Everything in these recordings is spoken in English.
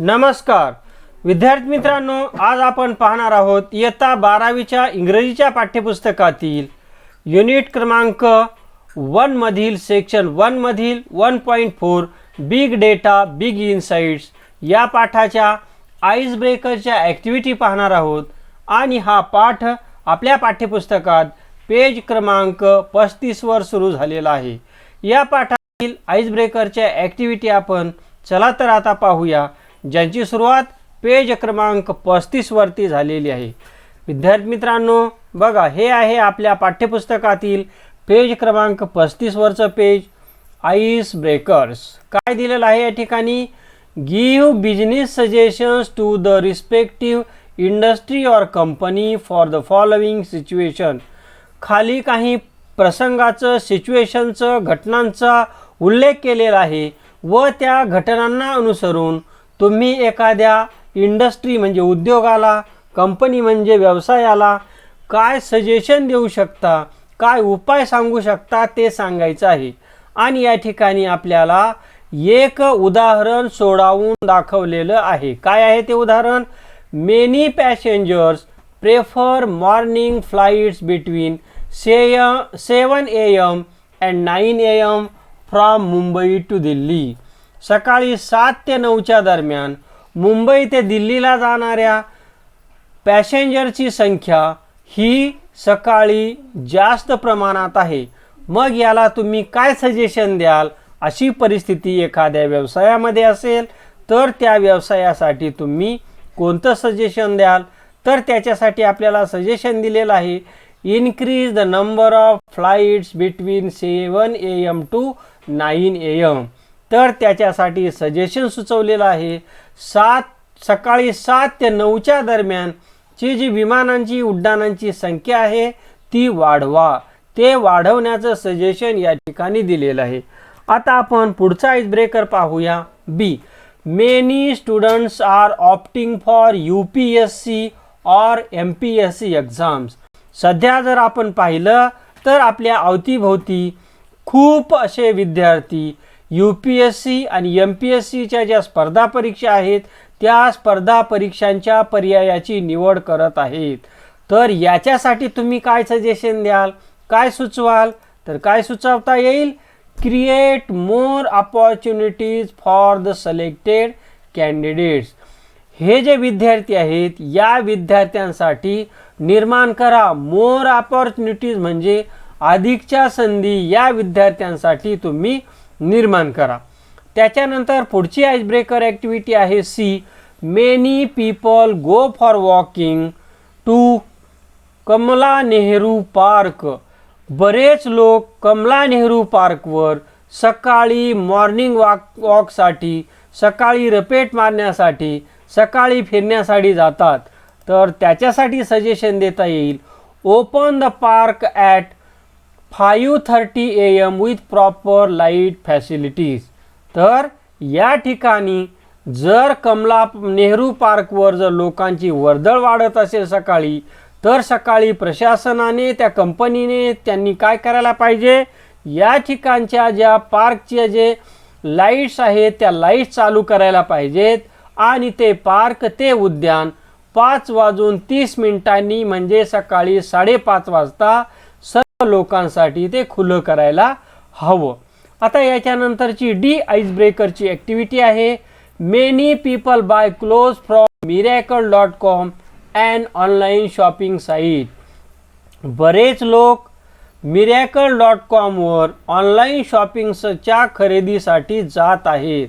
नमस्कार. विद्यार्थी मित्रांनो आज आपण पाहणार आहोत इयत्ता बारावीच्या इंग्रजीच्या पाठ्यपुस्तकातील युनिट क्रमांक वनमधील section वनमधील one point four big data big insights या पाठाच्या आईस ब्रेकरच्या ॲक्टिव्हिटी पाहणार आहोत. आणि हा पाठ आपल्या पाठ्यपुस्तकात पेज क्रमांक पस्तीसवर सुरू झालेला आहे. या पाठातील आईस ब्रेकरच्या ॲक्टिव्हिटी आपण चला तर आता पाहूया. ज्यांची सुरुवात पेज क्रमांक पस्तीसवरती झालेली आहे. विद्यार्थी मित्रांनो बघा हे आहे आपल्या पाठ्यपुस्तकातील पेज क्रमांक पस्तीसवरचं पेज आईस ब्रेकर्स. काय दिलेलं आहे या ठिकाणी? Give business suggestions to the respective industry or company for the following situation खाली काही प्रसंगाचं सिच्युएशनचं घटनांचा उल्लेख केलेला आहे व त्या घटनांना अनुसरून तुम्ही एखाद्या इंडस्ट्री म्हणजे उद्योगाला कंपनी म्हणजे व्यवसायाला काय सजेशन देऊ शकता काय उपाय सांगू शकता ते सांगायचं आहे. आणि या ठिकाणी आपल्याला एक उदाहरण सोडावून दाखवलेलं आहे. काय आहे ते उदाहरण? Many passengers prefer morning flights between say seven A M and nine A M from Mumbai to Delhi सकाळी सात ते नऊच्या दरम्यान मुंबई ते दिल्लीला जाणाऱ्या पॅसेंजरची संख्या ही सकाळी जास्त प्रमाणात आहे. मग याला तुम्ही काय सजेशन द्याल? अशी परिस्थिती एखाद्या व्यवसायामध्ये असेल तर त्या व्यवसायासाठी तुम्ही कोणतं सजेशन द्याल? तर त्याच्यासाठी आपल्याला सजेशन दिलेलं आहे increase the number of flights between seven A M to nine A M तर त्याच्यासाठी सजेशन सुचवलेलं आहे. सात सकाळी सात ते नऊच्या दरम्यानची जी विमानांची उड्डाणांची संख्या आहे ती वाढवा. ते वाढवण्याचं सजेशन या ठिकाणी दिलेलं आहे. आता आपण पुढचा आईस ब्रेकर पाहूया. B many students are opting for U P S C or M P S C exams सध्या जर आपण पाहिलं तर आपल्या अवतीभोवती खूप असे विद्यार्थी यू पी एस सी आणि एम पी एस सीच्या ज्या स्पर्धा परीक्षा आहेत त्या स्पर्धा परीक्षांच्या पर्यायाची निवड करत आहेत. तर याच्यासाठी तुम्ही काय सजेशन द्याल? काय सुचवाल? तर काय सुचवता येईल? Create more opportunities for the selected candidates हे जे विद्यार्थी आहेत या विद्यार्थ्यांसाठी निर्माण करा मोर अपॉर्च्युनिटीज म्हणजे अधिकच्या संधी या विद्यार्थ्यांसाठी तुम्ही निर्माण करा. त्याच्यानंतर पुढची आईस ब्रेकर ॲक्टिव्हिटी आहे C many people go for walking to Kamala Nehru park. बरेच लोक कमला नेहरू पार्कवर सकाळी मॉर्निंग वॉक वॉकसाठी सकाळी रपेट मारण्यासाठी सकाळी फिरण्यासाठी जातात. तर त्याच्यासाठी सजेशन देता येईल open the park at five thirty A M with proper light facilities तर या ठिकाणी जर कमला नेहरू पार्कवर जर लोकांची वर्दळ वाढत असेल सकाळी तर सकाळी प्रशासनाने त्या कंपनीने त्यांनी काय करायला पाहिजे? या ठिकाणच्या ज्या पार्कचे जे लाईट्स आहेत त्या लाईट्स चालू करायला पाहिजेत. आणि ते पार्क ते उद्यान पाच वाजून तीस मिनिटांनी म्हणजे सकाळी साडेपाच वाजता लोकांसाठी ते खुलं करायला हवं. आता याच्यानंतरची डी आईस ब्रेकरची ॲक्टिव्हिटी आहे. Many people buy clothes from Miracle dot com and online shopping site बरेच लोक मिरॅकल डॉट कॉमवर ऑनलाईन शॉपिंगच्या खरेदीसाठी जात आहेत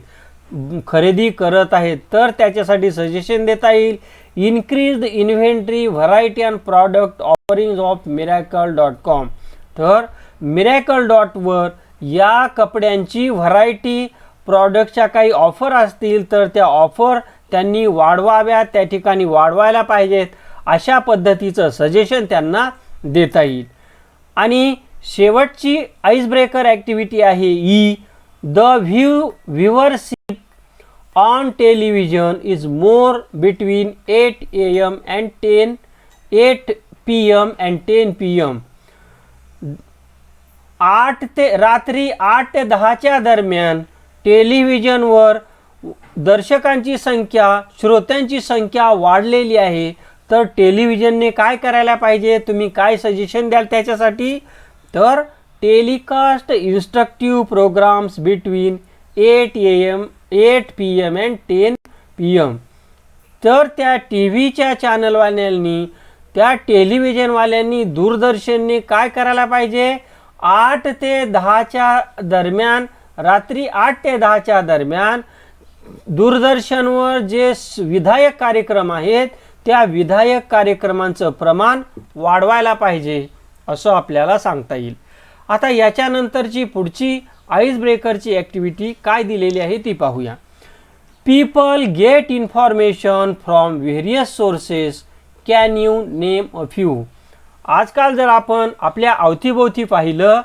खरेदी करत आहेत. तर त्याच्यासाठी सजेशन देता येईल. Increase the inventory variety and product offerings of Miracle dot com तर मिरॅकल डॉटवर या कपड्यांची व्हरायटी प्रॉडक्टच्या काही ऑफर असतील तर त्या ऑफर त्यांनी वाढवाव्या त्या ठिकाणी वाढवायला पाहिजेत अशा पद्धतीचं सजेशन त्यांना देता येईल. आणि शेवटची आईस ब्रेकर ॲक्टिव्हिटी आहे E the view viewership on television is more between eight A M and ten eight P M and ten P M आठ ते रात्री आठ ते दहाच्या दरम्यान टेलिव्हिजनवर दर्शकांची संख्या श्रोत्यांची संख्या वाढलेली आहे. तर टेलिव्हिजनने काय करायला पाहिजे? तुम्ही काय सजेशन द्याल त्याच्यासाठी? तर telecast instructive programs between eight A M eight P M and ten P M तर त्या टी व्हीच्या चॅनलवाल्यांनी त्या टेलिव्हिजनवाल्यांनी दूरदर्शनने काय करायला पाहिजे? आठ ते दहाच्या दरम्यान रात्री आठ ते दहाच्या दरम्यान दूरदर्शनवर जे विधायक कार्यक्रम आहेत त्या विधायक कार्यक्रमांचं प्रमाण वाढवायला पाहिजे असं आपल्याला सांगता येईल. आता याच्यानंतरची पुढची आईस ब्रेकरची ॲक्टिव्हिटी काय दिलेली आहे ती पाहूया. People get information from various sources can you name a few आजकाल जर आपण आपल्या अवतीभोवती पाहिलं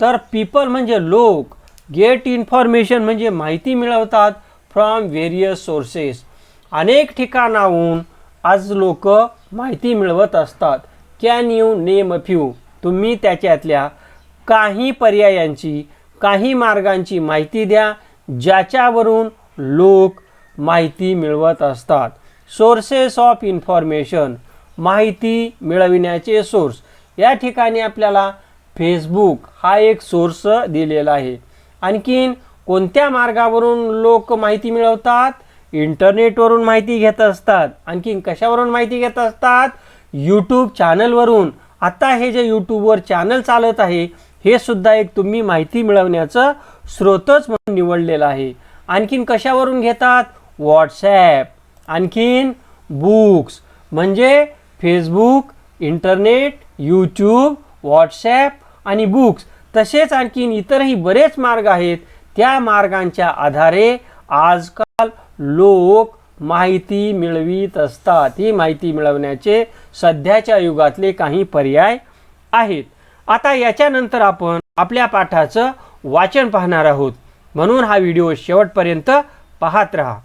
तर पीपल म्हणजे लोक गेट इन्फॉर्मेशन म्हणजे माहिती मिळवतात फ्रॉम व्हेरियस सोर्सेस अनेक ठिकाणाहून आज लोक माहिती मिळवत असतात. Can you name a few तुम्ही त्याच्यातल्या काही पर्यायांची काही मार्गांची माहिती द्या ज्याच्यावरून लोक माहिती मिळवत असतात. सोर्सेस ऑफ इन्फॉर्मेशन माहिती मिळविण्याचे सोर्स या ठिकाणी आपल्याला फेसबुक हा एक सोर्स दिलेला आहे. आणखीन कोणत्या मार्गावरून लोक माहिती मिळवतात? इंटरनेटवरून माहिती घेत असतात. आणखीन कशावरून माहिती घेत असतात? यूट्यूब चॅनलवरून आता हे जे यूट्यूबवर चॅनल चालत आहे हे सुद्धा एक तुम्ही माहिती मिळवण्याचं स्रोतच म्हणून निवडलेलं आहे. आणखीन कशावरून घेतात? व्हॉट्सॲप आणखीन बुक्स म्हणजे फेसबुक इंटरनेट यूट्यूब व्हॉट्सॲप आणि बुक्स तसेच आणखीन इतरही बरेच मार्ग आहेत. त्या मार्गांच्या आधारे आजकाल लोक माहिती मिळवीत असतात. ही माहिती मिळवण्याचे सध्याच्या युगातले काही पर्याय आहेत. आता याच्यानंतर आपण आपल्या पाठाचं वाचन पाहणार आहोत. म्हणून हा व्हिडिओ शेवटपर्यंत पाहत राहा.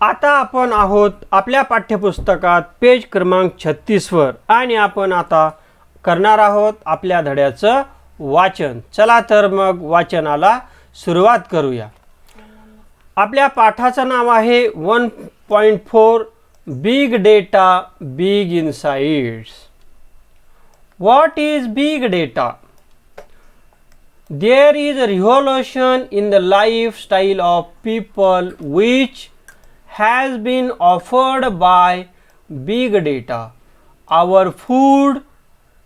आता आपण आहोत आपल्या पाठ्यपुस्तकात पेज क्रमांक छत्तीसवर. आणि आपण आता करणार आहोत आपल्या धड्याचं वाचन. चला तर मग वाचनाला सुरुवात करूया. आपल्या पाठाचं नाव आहे one point four big data big insights what is big data? There is a revolution in the life style of people which has been offered by big data. Our food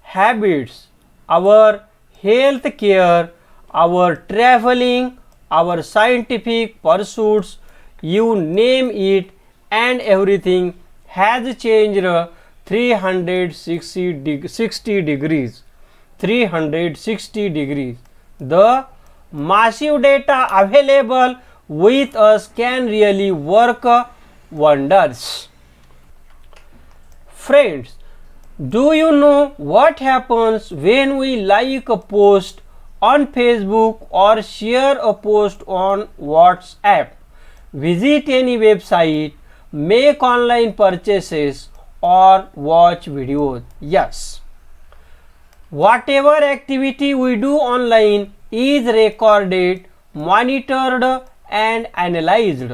habits our health care our traveling our scientific pursuits you name it and everything has changed 360 deg- 60 degrees. 360 degrees. The massive data available with us can really work wonders. Friends do you know what happens when we like a post on facebook or share a post on whatsapp? Visit any website make online purchases or watch videos. Yes. Whatever activity we do online is recorded, monitored, and analyzed.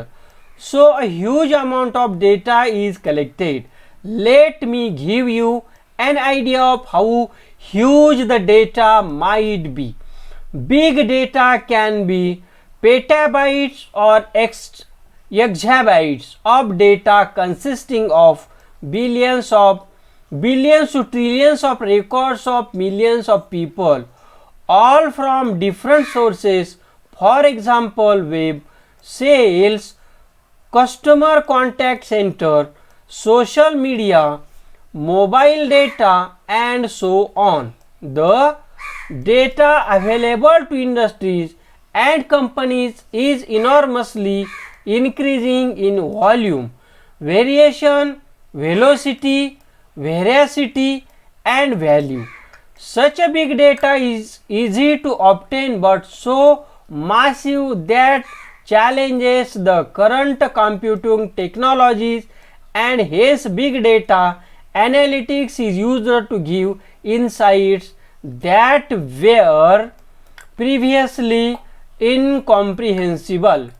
So, a huge amount of data is collected. Let me give you an idea of how huge the data might be. Big data can be petabytes or exabytes of data consisting of billions of billions to trillions of records of millions of people all from different sources for example web sales customer contact center social media mobile data and so on. The data available to industries and companies is enormously increasing in volume. Variation velocity veracity and value. Such a big data is easy to obtain but so massive that challenges the current computing technologies and hence big data analytics is used to give insights that were previously incomprehensible.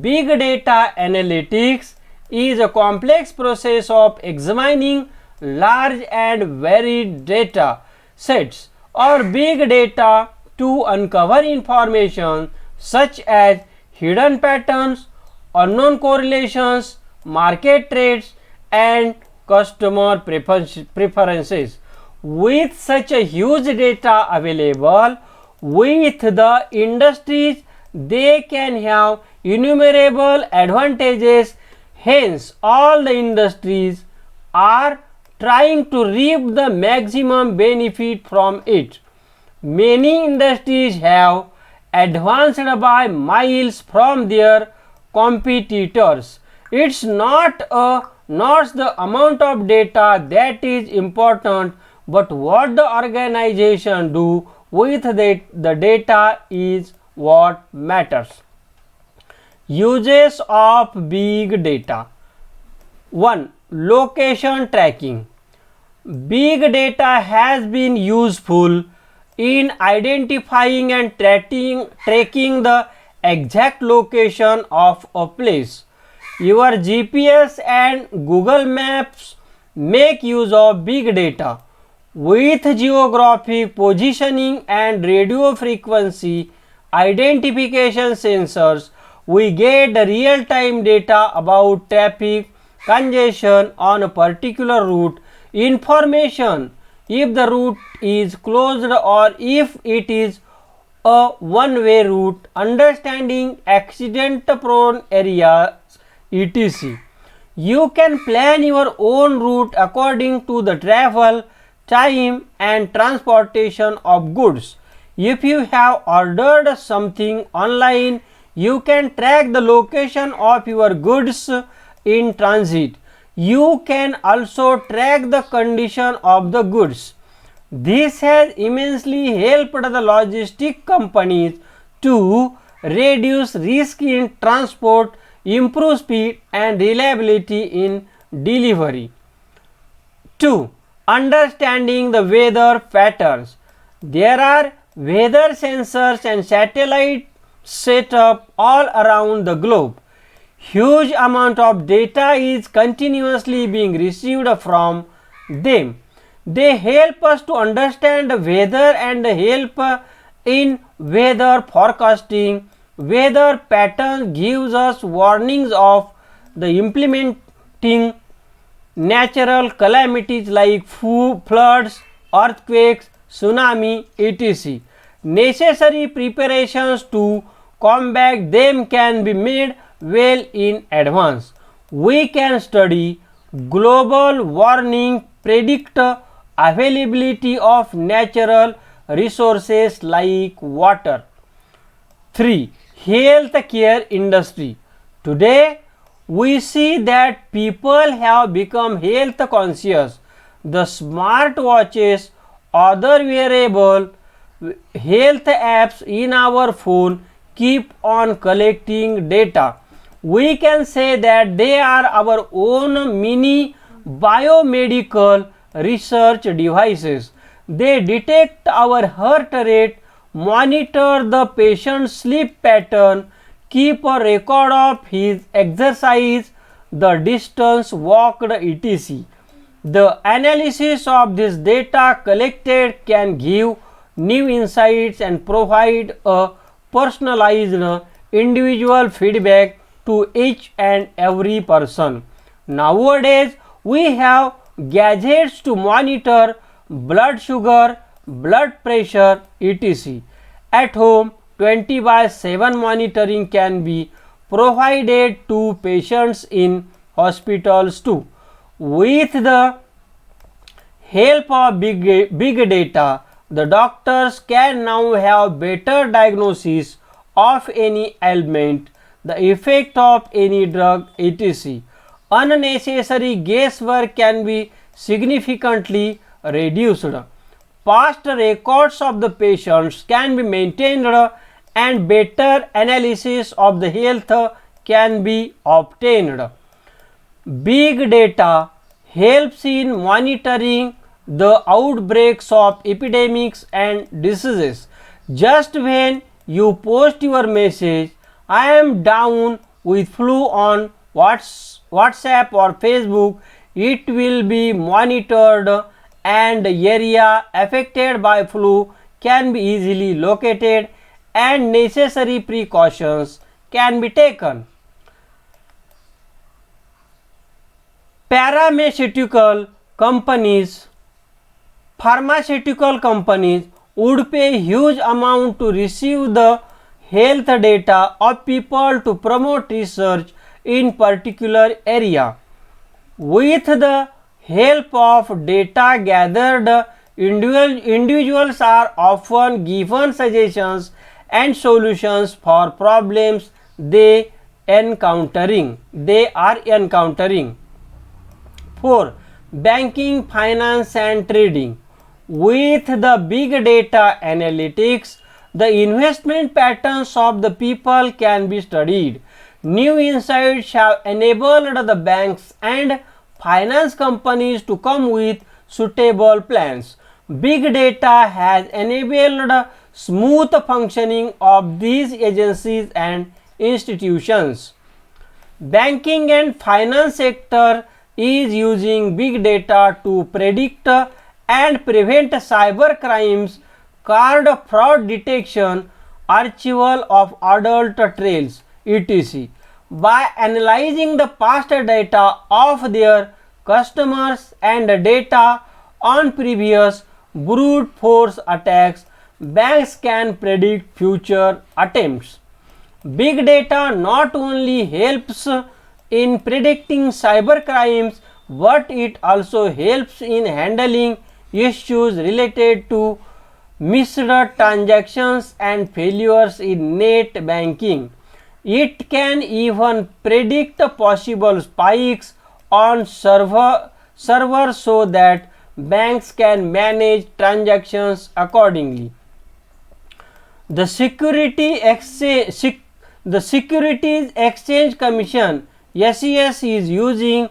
Big data analytics is a complex process of examining large and varied data sets. Or big data to uncover information such as hidden patterns, unknown correlations, market trends, and customer preferences. With such a huge data available, with the industries, they can have innumerable advantages. Hence, all the industries are trying to reap the maximum benefit from it. Many industries have advanced by miles from their competitors. It's not a not the amount of data that is important, but what the organization do with the, the data is what matters. Uses of big data. 1. Location tracking. Big data has been useful in identifying and tracking, tracking the exact location of a place. Your GPS and Google Maps make use of big data. With geographic positioning and radio frequency identification sensors, we get real time data about traffic congestion on a particular route, information if the route is closed or if it is a one way route, understanding accident prone areas, etc. You can plan your own route according to the travel time and transportation of goods. If you have ordered something online, you can track the location of your goods in transit. You can also track the condition of the goods. This has immensely helped the logistic companies to reduce risk in transport, improve speed and reliability in delivery. 2. Understanding the weather patterns. There are weather sensors and satellite set up all around the globe. Huge amount of data is continuously being received from them. They help us to understand the weather and help in weather forecasting. Weather pattern gives us warnings of the implementing natural calamities like floods, earthquakes, tsunami, etc. Necessary preparations to combat them can be made well in advance. We can study global warming, predict availability of natural resources like water. 3. Healthcare industry. Today, we see that people have become health conscious. The smartwatches, other wearable health apps in our phone keep on collecting data. We can say that they are our own mini biomedical research devices. They detect our heart rate, monitor the patient's sleep pattern, keep a record of his exercise, the distance walked, etc. The analysis of this data collected can give new insights and provide a personalized individual feedback to each and every person. Nowadays, we have gadgets to monitor blood sugar, blood pressure, etc. At home, 20 by 7 monitoring can be provided to patients in hospitals too. With the help of big, big data, the doctors can now have better diagnosis of any ailment, the effect of any drug, etc. Unnecessary guesswork can be significantly reduced. Past records of the patients can be maintained and better analysis of the health can be obtained. Big data helps in monitoring the outbreaks of epidemics and diseases. Just when you post your message, I am down with flu on WhatsApp or Facebook, it will be monitored and the area affected by flu can be easily located and necessary precautions can be taken. Paramedical companies pharmaceutical companies would pay huge amount to receive the health data of people to promote research in particular area. With the help of data gathered individuals are often given suggestions and solutions for problems they encountering they are encountering. 4 banking finance and trading. With the big data analytics, the investment patterns of the people can be studied. New insights have enabled the banks and finance companies to come with suitable plans. Big data has enabled smooth functioning of these agencies and institutions. Banking and finance sector is using big data to predict and prevent cyber crimes, card fraud detection, archival of adult trails, etc. By analyzing the past data of their customers and data on previous brute force attacks, banks can predict future attempts. Big data not only helps in predicting cyber crimes but it also helps in handling issues related to missed transactions and failures in net banking. It can even predict possible spikes on server servers so that banks can manage transactions accordingly. The Security Exchange, Sec- the Securities Exchange Commission SEC is using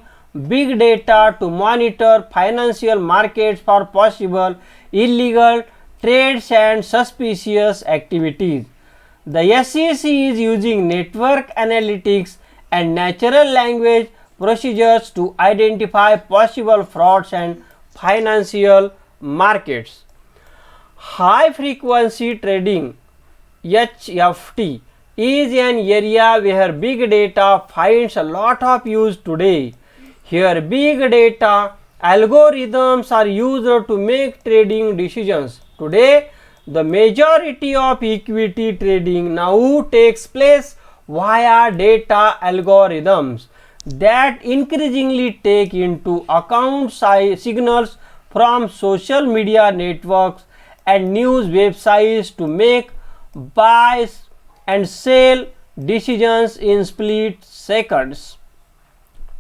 big data to monitor financial markets for possible illegal trades and suspicious activities. The SEC is using network analytics and natural language procedures to identify possible frauds and financial markets. High frequency trading HFT is an area where big data finds a lot of use today. Here big data algorithms are used to make trading decisions. Today the majority of equity trading now takes place via data algorithms that increasingly take into account si- signals from social media networks and news websites to make buys and sell decisions in split seconds.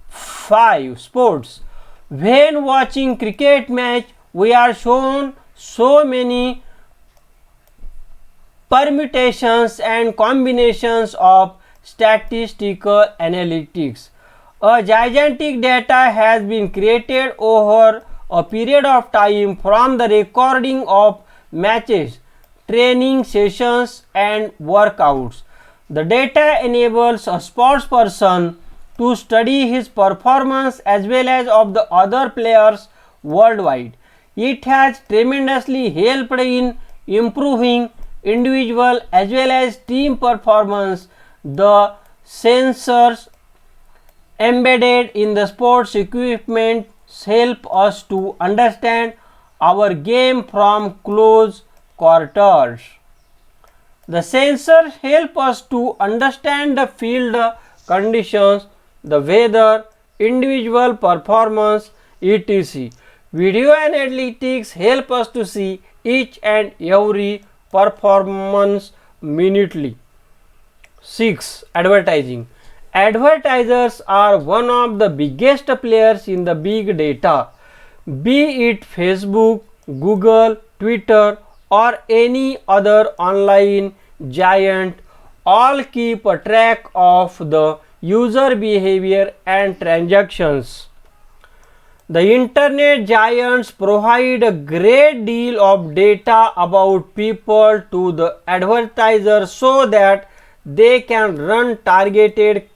5 sports when watching cricket match we are shown so many permutations and combinations of statistical analytics a gigantic data has been created over a period of time from the recording of matches training sessions and workouts the data enables a sports person to study his performance as well as of the other players worldwide. It has tremendously helped in improving individual as well as team performance. The sensors embedded in the sports equipment help us to understand our game from close quarters. The sensors help us to understand the field conditions, the weather, individual performance, etc. Video and analytics help us to see each and every performance minutely. 6. Advertising. Advertisers are one of the biggest players in the big data, be it Facebook, Google, Twitter, or any other online giant. All keep a track of the user behavior and transactions. The internet giants provide a great deal of data about people to the advertisers so that they can run targeted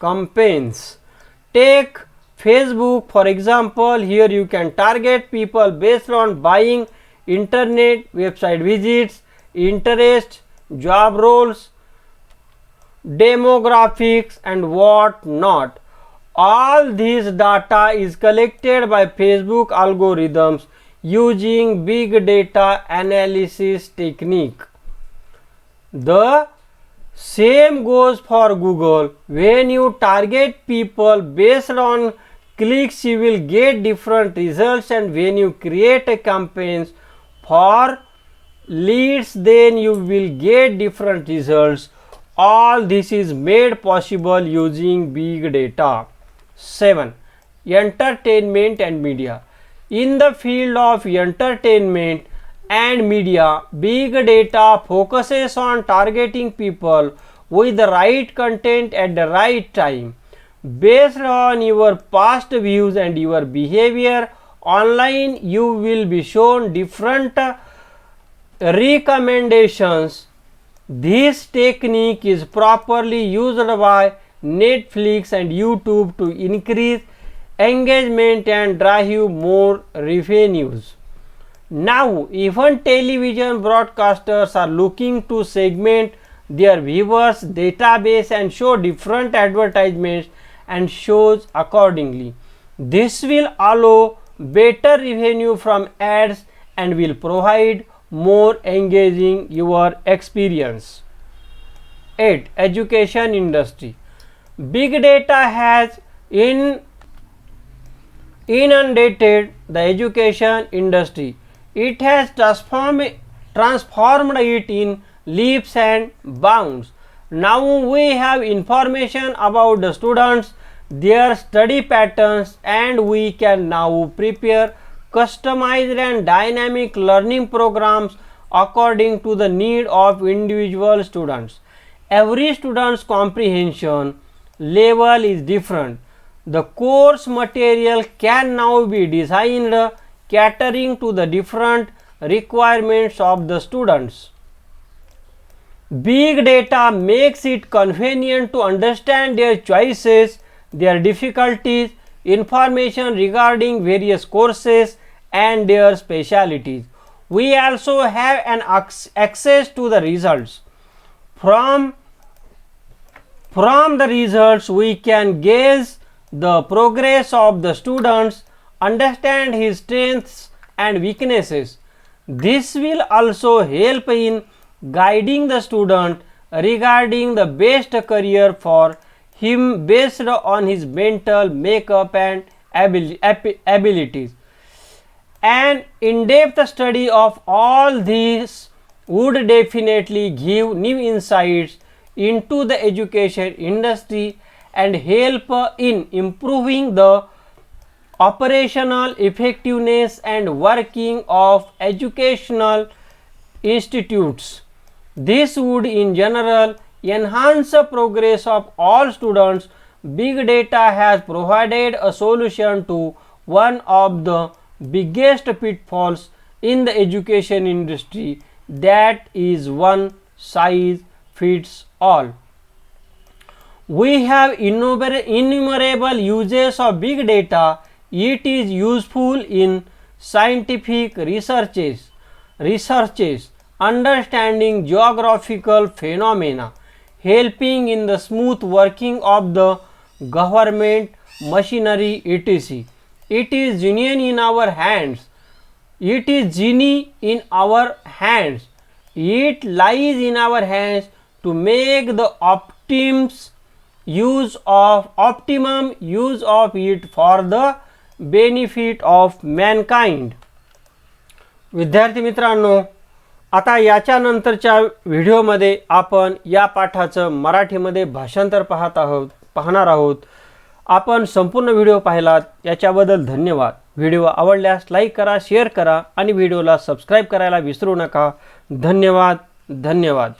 campaigns. Take Facebook for example. Here you can target people based on buying, internet, website visits, interest, job roles, demographics and what not. All this data is collected by Facebook algorithms using big data analysis technique. The same goes for Google. When you target people based on clicks, you will get different results, and when you create a campaigns for leads, then you will get different results. All this is made possible using big data. 7. Entertainment and media. In the field of entertainment and media, big data focuses on targeting people with the right content at the right time. Based on your past views and your behavior online, you will be shown different recommendations. This technique is properly used by Netflix and YouTube to increase engagement and drive you more revenues. Now, even television broadcasters are looking to segment their viewers' database and show different advertisements and shows accordingly. This will allow better revenue from ads and will provide more engaging your experience. 8. Education industry. Big data has in inundated the education industry. It has transformed, transformed it in leaps and bounds. Now we have information about the students, their study patterns, and we can now prepare customized and dynamic learning programs according to the need of individual students. Every student's comprehension level is different. The course material can now be designed catering to the different requirements of the students. Big data makes it convenient to understand their choices, their difficulties, information regarding various courses and their specialities. We also have an access to the results. From from the results, we can gauge the progress of the students, understand his strengths and weaknesses. This will also help in guiding the student regarding the best career for him based on his mental makeup and abil- abi- abilities. An in depth study of all these would definitely give new insights into the education industry and help in improving the operational effectiveness and working of educational institutes. This would in general enhance the progress of all students. Big data has provided a solution to one of the biggest pitfalls in the education industry that is one size fits all. We have innumer- innumerable uses of big data. It is useful in scientific researches, researches, understanding geographical phenomena, helping in the smooth working of the government machinery, etc. It is genie in our hands. It is genie in our hands. It lies in our hands to make the optims use of optimum use of it for the benefit of mankind. विद्यार्थी मित्रांनो आता याच्यानंतरच्या व्हिडिओमध्ये आपण या पाठाचं मराठीमध्ये भाषांतर पाहत आहोत पाहणार आहोत. आपण संपूर्ण व्हिडिओ पाहिलात याच्याबद्दल धन्यवाद. व्हिडिओ आवडल्यास लाईक करा शेअर करा आणि व्हिडिओला सबस्क्राईब करायला विसरू नका. धन्यवाद धन्यवाद.